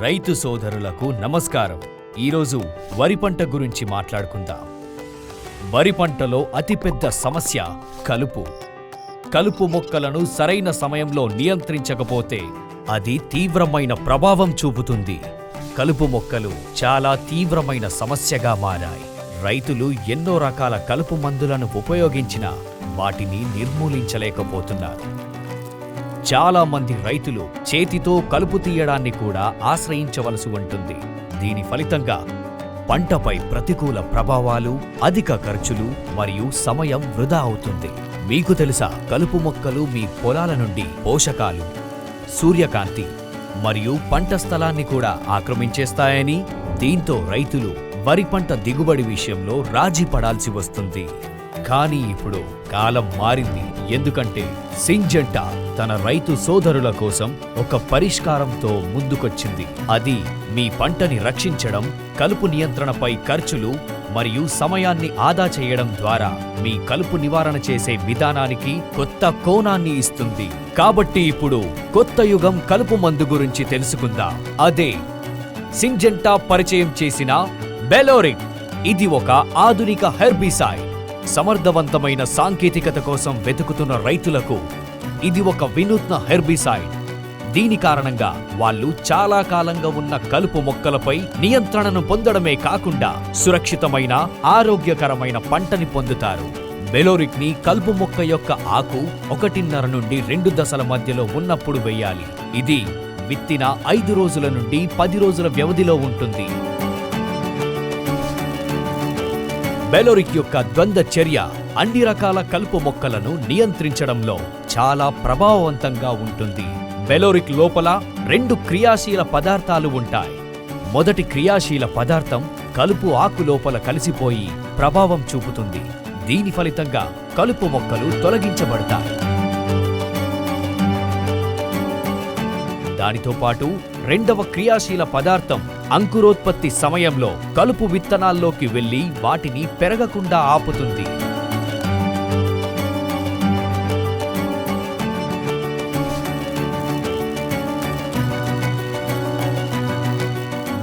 రైతు సోదరులకు నమస్కారం. ఈరోజు వరి పంట గురించి మాట్లాడుకుందాం. వరి పంటలో అతిపెద్ద సమస్య కలుపు. కలుపు మొక్కలను సరైన సమయంలో నియంత్రించకపోతే అది తీవ్రమైన ప్రభావం చూపుతుంది. కలుపు మొక్కలు చాలా తీవ్రమైన సమస్యగా మారాయి. రైతులు ఎన్నో రకాల కలుపు మందులను ఉపయోగించినా వాటిని నిర్మూలించలేకపోతున్నారు. చాలా మంది రైతులు చేతితో కలుపు తీయడాన్ని కూడా ఆశ్రయించవలసి ఉంటుంది. దీని ఫలితంగా పంటపై ప్రతికూల ప్రభావాలు అధిక ఖర్చులు మరియు సమయం వృధా అవుతుంది. మీకు తెలుసా కలుపు మొక్కలు మీ పొలాల నుండి పోషకాలు సూర్యకాంతి మరియు పంట స్థలాన్ని కూడా ఆక్రమించేస్తాయని దీంతో రైతులు వరి పంట దిగుబడి విషయంలో రాజీ పడాల్సి వస్తుంది. కానీ ఇప్పుడు కాలం మారింది. ఎందుకంటే సింజంటా తన రైతు సోదరుల కోసం ఒక పరిష్కారంతో ముందుకొచ్చింది. అది మీ పంటని రక్షించడం కలుపు నియంత్రణపై ఖర్చులు మరియు సమయాన్ని ఆదా చేయడం ద్వారా మీ కలుపు నివారణ చేసే విధానానికి కొత్త కోణాన్ని ఇస్తుంది. కాబట్టి ఇప్పుడు కొత్త యుగం కలుపు మందు గురించి తెలుసుకుందాం. అదే సింజెంటా పరిచయం చేసిన బెలోరిక్ ఇది ఒక ఆధునిక హెర్బిసైడ్. సమర్థవంతమైన సాంకేతికత కోసం వెతుకుతున్న రైతులకు ఇది ఒక వినూత్న హెర్బిసైడ్. దీని కారణంగా వాళ్ళు చాలా కాలంగా ఉన్న కలుపు మొక్కలపై నియంత్రణను పొందడమే కాకుండా సురక్షితమైన ఆరోగ్యకరమైన పంటని పొందుతారు. బెలోరిక్ని కలుపు మొక్క యొక్క ఆకు ఒకటిన్నర నుండి రెండు దశల మధ్యలో ఉన్నప్పుడు వేయాలి. ఇది విత్తిన ఐదు రోజుల నుండి పది రోజుల వ్యవధిలో ఉంటుంది. బెలోరిక్ యొక్క ద్వంద్వ చర్య అన్ని రకాల కలుపు మొక్కలను నియంత్రించడంలో చాలా ప్రభావవంతంగా ఉంటుంది. బెలోరిక్ లోపల రెండు క్రియాశీల పదార్థాలు ఉంటాయి. మొదటి క్రియాశీల పదార్థం కలుపు ఆకు లోపల కలిసిపోయి ప్రభావం చూపుతుంది. దీని ఫలితంగా కలుపు మొక్కలు తొలగించబడతాయి. దానితో పాటు రెండవ క్రియాశీల పదార్థం అంకురోత్పత్తి సమయంలో కలుపు విత్తనాల్లోకి వెళ్ళి వాటిని పెరగకుండా ఆపుతుంది.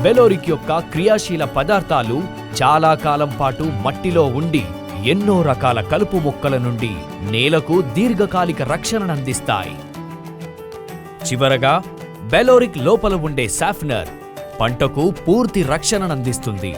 బెలోరిక్ యొక్క క్రియాశీల పదార్థాలు చాలా కాలం పాటు మట్టిలో ఉండి ఎన్నో రకాల కలుపు మొక్కల నుండి నేలకు దీర్ఘకాలిక రక్షణను అందిస్తాయి. చివరగా బెలోరిక్ లోపల ఉండే సాఫ్నర్ పంటకు పూర్తి రక్షణను అందిస్తుంది